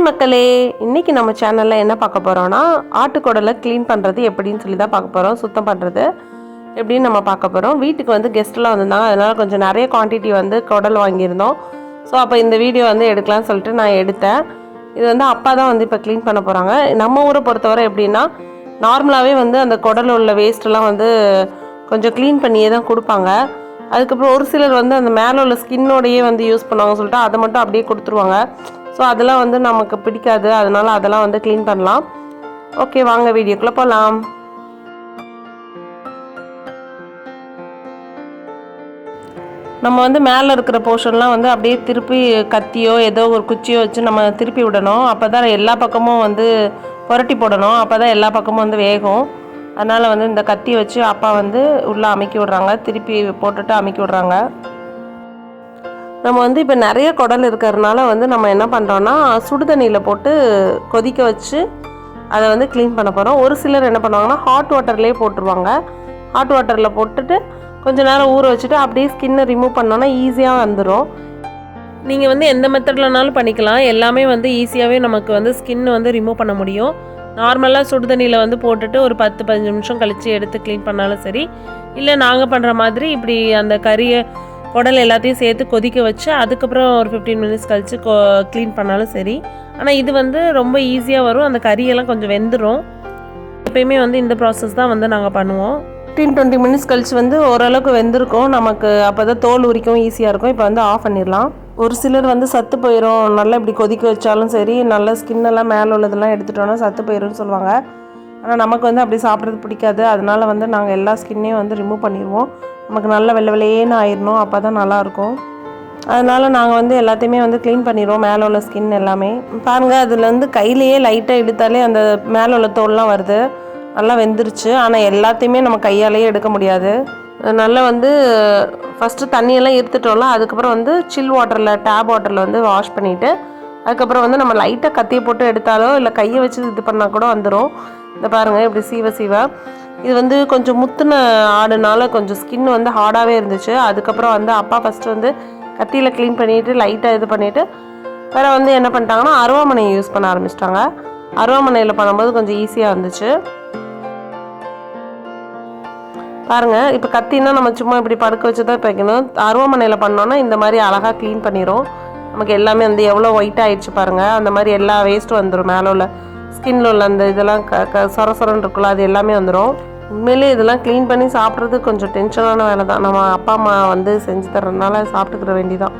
Hi மக்களே. இன்னைக்கு நம்ம சேனலில் என்ன பார்க்க போகிறோன்னா ஆட்டுக்குடலை க்ளீன் பண்ணுறது எப்படின்னு சொல்லி தான் பார்க்க போகிறோம் சுத்தம் பண்ணுறது எப்படின்னு நம்ம பார்க்க போகிறோம் வீட்டுக்கு வந்து கெஸ்ட்லாம் வந்திருந்தாங்க அதனால் கொஞ்சம் நிறைய குவான்டிட்டி வந்து குடல் வாங்கியிருந்தோம். ஸோ அப்போ இந்த வீடியோ வந்து எடுக்கலாம்னு சொல்லிட்டு நான் எடுத்தேன். இது வந்து அப்பா தான் வந்து இப்போ க்ளீன் பண்ண போகிறாங்க நம்ம ஊரை பொறுத்தவரை எப்படின்னா நார்மலாகவே வந்து அந்த குடல் உள்ள வேஸ்ட்டெல்லாம் வந்து கொஞ்சம் க்ளீன் பண்ணியே தான் கொடுப்பாங்க. அதுக்கப்புறம் ஒரு சிலர் வந்து அந்த மேலே உள்ள ஸ்கின்னோடையே வந்து யூஸ் பண்ணுவாங்க சொல்லிட்டு அதை மட்டும் அப்படியே கொடுத்துருவாங்க. ஸோ அதெல்லாம் வந்து நமக்கு பிடிக்காது. அதனால அதெல்லாம் வந்து க்ளீன் பண்ணலாம். ஓகே வாங்க வீடியோக்குள்ளே போகலாம் நம்ம வந்து மேலே இருக்கிற போர்ஷன்லாம் வந்து அப்படியே திருப்பி கத்தியோ ஏதோ ஒரு குச்சியோ வச்சு நம்ம திருப்பி விடணும். அப்போ தான் எல்லா பக்கமும் வந்து புரட்டி போடணும். அப்போ தான் எல்லா பக்கமும் வந்து வேகும். அதனால் வந்து இந்த கத்தி வச்சு அப்பா வந்து உள்ளே அமைக்கி விடுறாங்க. திருப்பி போட்டுட்டு அமைக்கி விடுறாங்க. நம்ம வந்து இப்போ நிறைய குடல் இருக்கிறதுனால வந்து நம்ம என்ன பண்ணுறோன்னா சுடு தண்ணியில் போட்டு கொதிக்க வச்சு அதை வந்து க்ளீன் பண்ண போகிறோம் ஒரு சிலர் என்ன பண்ணுவாங்கன்னா ஹாட் வாட்டர்லேயே போட்டுருவாங்க. ஹாட் வாட்டரில் போட்டுட்டு கொஞ்ச நேரம் ஊற வச்சுட்டு அப்படியே ஸ்கின்னை ரிமூவ் பண்ணோன்னா ஈஸியாக வந்துடும் நீங்கள் வந்து எந்த மெத்தட்லனாலும் பண்ணிக்கலாம். எல்லாமே வந்து ஈஸியாகவே நமக்கு வந்து ஸ்கின் வந்து ரிமூவ் பண்ண முடியும். நார்மலாக சுடு தண்ணியில் வந்து போட்டுட்டு ஒரு பத்து பதினஞ்சு நிமிஷம் கழித்து எடுத்து க்ளீன் பண்ணாலும் சரி. இல்லை நாங்கள் பண்ணுற மாதிரி இப்படி அந்த கறியை குடல் எல்லாத்தையும் சேர்த்து கொதிக்க வச்சு அதுக்கப்புறம் ஒரு ஃபிஃப்டீன் மினிட்ஸ் கழித்து க்ளீன் பண்ணாலும் சரி. ஆனால் இது வந்து ரொம்ப ஈஸியாக வரும். அந்த கறியெல்லாம் கொஞ்சம் வெந்துடும் எப்பயுமே வந்து இந்த ப்ராசஸ் தான் வந்து நாங்கள் பண்ணுவோம். ஃபிஃப்டீன் டுவெண்ட்டி மினிட்ஸ் கழிச்சு வந்து ஓரளவுக்கு வெந்திருக்கும். நமக்கு அப்போ தான் தோல் உரிக்கவும் ஈஸியாக இருக்கும். இப்போ வந்து ஆஃப் பண்ணிடலாம். ஒரு சிலர் வந்து சத்து போயிடும் நல்லா இப்படி கொதிக்க வச்சாலும் சரி நல்லா ஸ்கின்னெல்லாம் மேலே உள்ளதெல்லாம் எடுத்துட்டோன்னா சத்து போயிடும்னு சொல்லுவாங்க. ஆனால் நமக்கு வந்து அப்படி சாப்பிட்றது பிடிக்காது. அதனால வந்து நாங்கள் எல்லா ஸ்கின்னையும் வந்து ரிமூவ் பண்ணிடுவோம் நமக்கு நல்ல வெள்ளை வெள்ளையேன்னு ஆயிடணும் அப்போ தான் நல்லாயிருக்கும் அதனால் நாங்கள் வந்து எல்லாத்தையுமே வந்து க்ளீன் பண்ணிடுவோம் மேலே உள்ள ஸ்கின் எல்லாமே. பாருங்கள் அதில் வந்து கையிலேயே லைட்டாக எடுத்தாலே அந்த மேலே உள்ள தோல்லாம் வருது. நல்லா வெந்துருச்சு. ஆனால் எல்லாத்தையுமே நம்ம கையாலேயே எடுக்க முடியாது. நல்லா வந்து ஃபஸ்ட்டு தண்ணியெல்லாம் இருத்துட்டோம்ல அதுக்கப்புறம் வந்து சில் வாட்டரில் டேப் வாட்டரில் வந்து வாஷ் பண்ணிவிட்டு அதுக்கப்புறம் வந்து நம்ம லைட்டாக கத்தியை போட்டு எடுத்தாலோ இல்லை கையை வச்சு இது பண்ணால் கூட வந்துடும் இந்த பாருங்கள் இப்படி சீவ சீவ. இது வந்து கொஞ்சம் முத்துன ஆடுனால கொஞ்சம் ஸ்கின் வந்து ஹார்டாகவே இருந்துச்சு. அதுக்கப்புறம் வந்து அப்பா ஃபஸ்ட்டு வந்து கத்தியில் க்ளீன் பண்ணிவிட்டு லைட்டாக இது பண்ணிவிட்டு வேறு வந்து என்ன பண்ணிட்டாங்கன்னா அருவாமனையை யூஸ் பண்ண ஆரம்பிச்சிட்டாங்க. அருவாமனையில் பண்ணும்போது கொஞ்சம் ஈஸியாக இருந்துச்சு. பாருங்கள் இப்போ கத்தின்னா நம்ம சும்மா இப்படி படுக்க வச்சு தான் வைக்கணும். அருவாமனையில் பண்ணோன்னா இந்த மாதிரி அழகாக க்ளீன் பண்ணிடும் நமக்கு எல்லாமே வந்து எவ்வளோ ஒயிட் ஆயிடுச்சு பாருங்கள் அந்த மாதிரி எல்லா வேஸ்ட்டும் வந்துடும் மேலே உள்ள ஸ்கின்ல உள்ள அந்த இதெல்லாம் க க சொர சொரன்னு இருக்குல்ல அது எல்லாமே வந்துடும் உண்மையிலே இதெல்லாம் க்ளீன் பண்ணி சாப்பிட்றது கொஞ்சம் டென்ஷனான வேலை தான் நம்ம அப்பா அம்மா வந்து செஞ்சு தர்றதுனால சாப்பிட்டுக்கிற வேண்டிதான்.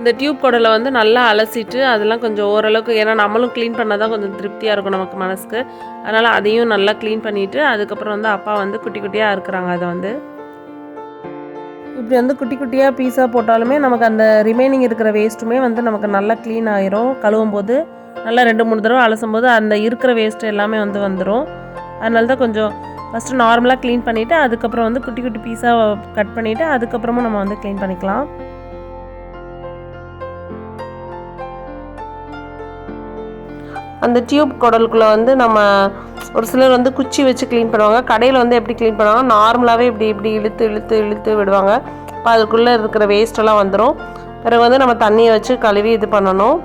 இந்த டியூப் குடலை வந்து நல்லா அலசிட்டு அதெல்லாம் கொஞ்சம் ஓரளவுக்கு ஏன்னா நம்மளும் க்ளீன் பண்ணால் தான் கொஞ்சம் திருப்தியாக இருக்கும் நமக்கு மனசுக்கு. அதனால் அதையும் நல்லா க்ளீன் பண்ணிவிட்டு அதுக்கப்புறம் வந்து அப்பா வந்து குட்டி குட்டியாக இருக்கிறாங்க அதை வந்து. இப்படி வந்து குட்டி குட்டியாக பீஸாக போட்டாலுமே நமக்கு அந்த ரிமைனிங் இருக்கிற வேஸ்ட்டுமே வந்து நமக்கு நல்லா க்ளீன் ஆயிரும். கழுவும் போது நல்லா ரெண்டு மூணு தடவை அலசும் போது அந்த இருக்கிற வேஸ்ட்டு எல்லாமே வந்து வந்துடும் அதனால தான் கொஞ்சம் ஃபஸ்ட்டு நார்மலாக க்ளீன் பண்ணிவிட்டு அதுக்கப்புறம் வந்து குட்டி குட்டி பீஸாக கட் பண்ணிவிட்டு அதுக்கப்புறமும் நம்ம வந்து க்ளீன் பண்ணிக்கலாம். அந்த டியூப் குடலுக்குள்ளே வந்து நம்ம ஒரு சிலர் வந்து குச்சி வச்சு க்ளீன் பண்ணுவாங்க. கடையில் வந்து எப்படி க்ளீன் பண்ணுவாங்க? நார்மலாகவே இப்படி இப்படி இழுத்து இழுத்து இழுத்து விடுவாங்க. இப்போ அதுக்குள்ளே இருக்கிற வேஸ்ட்டெல்லாம் வந்துடும் பிறகு வந்து நம்ம தண்ணியை வச்சு கழுவி இது பண்ணணும்.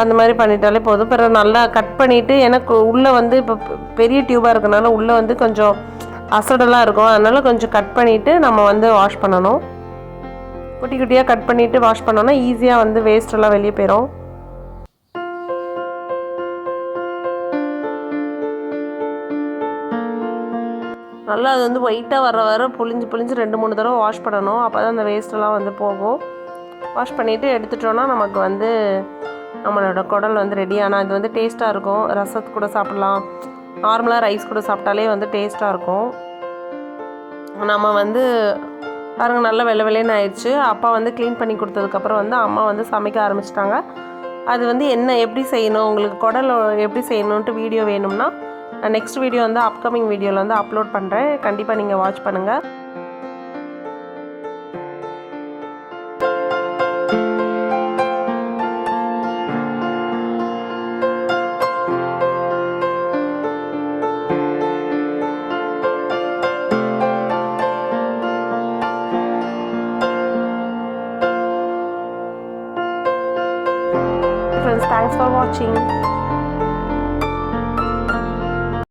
அந்த மாதிரி பண்ணிட்டாலே போதும். பிறகு நல்லா கட் பண்ணிவிட்டு எனக்கு உள்ளே வந்து இப்போ பெரிய டியூபாக இருக்கனால உள்ளே வந்து கொஞ்சம் அசடெல்லாம் இருக்கும். அதனால் கொஞ்சம் கட் பண்ணிவிட்டு நம்ம வந்து வாஷ் பண்ணணும். குட்டி குட்டியாக கட் பண்ணிவிட்டு வாஷ் பண்ணோன்னா ஈஸியாக வந்து வேஸ்ட்டெல்லாம் வெளியே போயிடும் நல்லா அது வந்து ஒயிட்டாக வர வர புளிஞ்சு புளிஞ்சு ரெண்டு மூணு தடவை வாஷ் பண்ணணும். அப்போ தான் அந்த வேஸ்ட்டெல்லாம் வந்து போகும். வாஷ் பண்ணிவிட்டு எடுத்துட்டோன்னா நமக்கு வந்து நம்மளோட குடல் வந்து ரெடி ஆனால் இது வந்து டேஸ்ட்டாக இருக்கும். ரசத்து கூட சாப்பிட்லாம். நார்மலாக ரைஸ் கூட சாப்பிட்டாலே வந்து டேஸ்ட்டாக இருக்கும். நம்ம வந்து பாருங்க நல்ல வெள்ளை வெள்ளைன்னு ஆயிடுச்சு அப்பா வந்து க்ளீன் பண்ணி கொடுத்ததுக்கப்புறம் வந்து அம்மா வந்து சமைக்க ஆரம்பிச்சிட்டாங்க. அது வந்து என்ன எப்படி செய்யணும்? உங்களுக்கு குடல் எப்படி செய்யணுன்ட்டு வீடியோ வேணும்னா நான் நெக்ஸ்ட் வீடியோ வந்து அப்கமிங் வீடியோவில் வந்து அப்லோட் பண்ணுறேன் கண்டிப்பாக நீங்கள் வாட்ச் பண்ணுங்கள் தேங்க்ஸ் ஃபார் வாட்சிங்